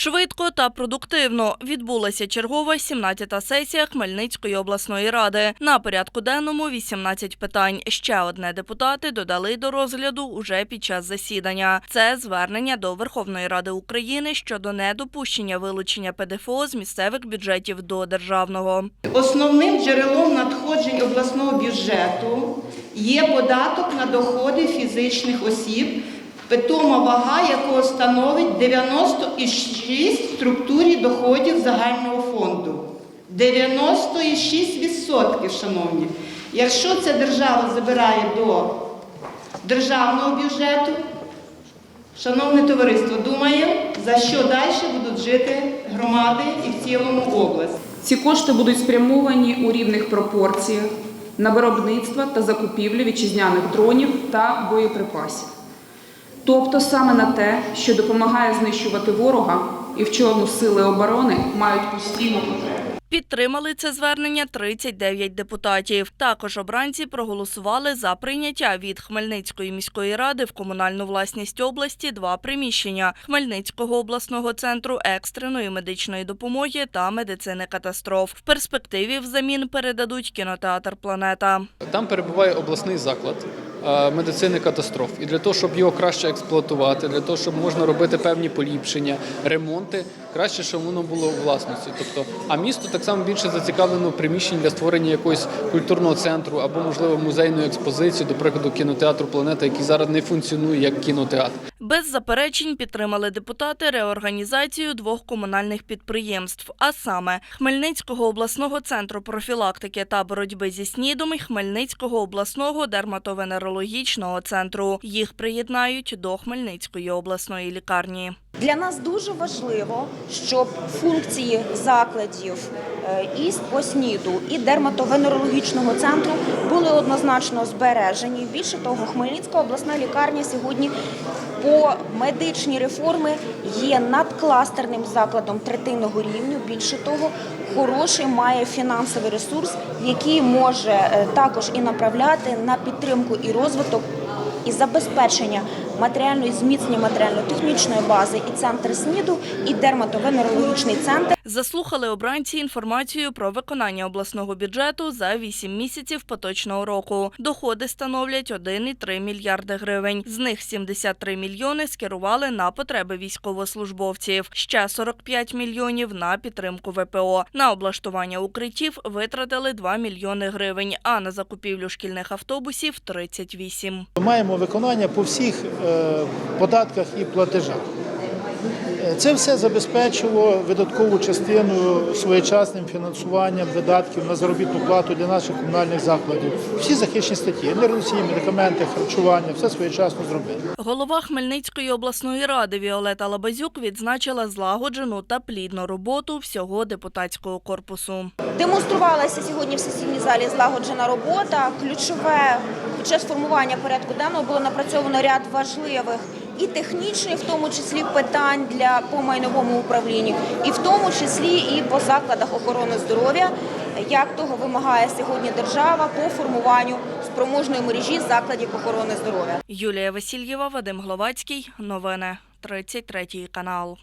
Швидко та продуктивно відбулася чергова 17-та сесія Хмельницької обласної ради. На порядку денному 18 питань. Ще одне депутати додали до розгляду уже під час засідання. Це звернення до Верховної Ради України щодо недопущення вилучення ПДФО з місцевих бюджетів до державного. Основним джерелом надходжень обласного бюджету є податок на доходи фізичних осіб, питома вага якого становить 96 в структурі доходів загального фонду. 96%, шановні. Якщо це держава забирає до державного бюджету, шановне товариство, думаємо, за що далі будуть жити громади і в цілому область. Ці кошти будуть спрямовані у рівних пропорціях на виробництво та закупівлю вітчизняних дронів та боєприпасів. Тобто саме на те, що допомагає знищувати ворога і в чому сили оборони мають постійну потребу. Підтримали це звернення 39 депутатів. Також обранці проголосували за прийняття від Хмельницької міської ради в комунальну власність області два приміщення Хмельницького обласного центру екстреної медичної допомоги та медицини катастроф. В перспективі взамін передадуть кінотеатр Планета. Там перебуває обласний заклад медицини катастроф. І для того, щоб його краще експлуатувати, для того, щоб можна робити певні поліпшення, ремонти, краще, щоб воно було у власності. Тобто, а місто так само більше зацікавлено приміщень для створення якогось культурного центру або, можливо, музейної експозиції, до прикладу, кінотеатру Планета, який зараз не функціонує як кінотеатр. Без заперечень підтримали депутати реорганізацію двох комунальних підприємств, а саме Хмельницького обласного центру профілактики та боротьби зі СНІДом і Хмельницького обласного дерматовенерологічного центру. Їх приєднають до Хмельницької обласної лікарні. Для нас дуже важливо, щоб функції закладів е, і СНІДу, і дерматовенерологічного центру були однозначно збережені. Більше того, Хмельницька обласна лікарня сьогодні по медичній реформи є надкластерним закладом третинного рівню. Більше того, хороший має фінансовий ресурс, який може е, також і направляти на підтримку і розвиток і забезпечення матеріальної зміцнення матеріально-технічної бази і центр СНІДу, і дерматовенерологічний центр. Заслухали обранці інформацію про виконання обласного бюджету за 8 місяців поточного року. Доходи становлять 1,3 мільярди гривень. З них 73 мільйони скерували на потреби військовослужбовців. Ще 45 мільйонів на підтримку ВПО. На облаштування укриттів витратили 2 мільйони гривень, а на закупівлю шкільних автобусів – 38. Маємо виконання по всіх е, податках і платежах. Е, Це все забезпечило видаткову частину своєчасним фінансуванням видатків на заробітну плату для наших комунальних закладів. Всі захищені статті, енергоносії, медикаменти, харчування, все своєчасно зробили. Голова Хмельницької обласної ради Віолета Лабазюк відзначила злагоджену та плідну роботу всього депутатського корпусу. Демонструвалася сьогодні в сесійній залі злагоджена робота. Ключове під час формування порядку денного було напрацьовано ряд важливих і технічних, в тому числі питань для по майновому управлінню, і в тому числі і по закладах охорони здоров'я, як того вимагає сьогодні держава по формуванню спроможної мережі закладів охорони здоров'я. Юлія Васильєва, Вадим Гловацький. Новини. 33 канал.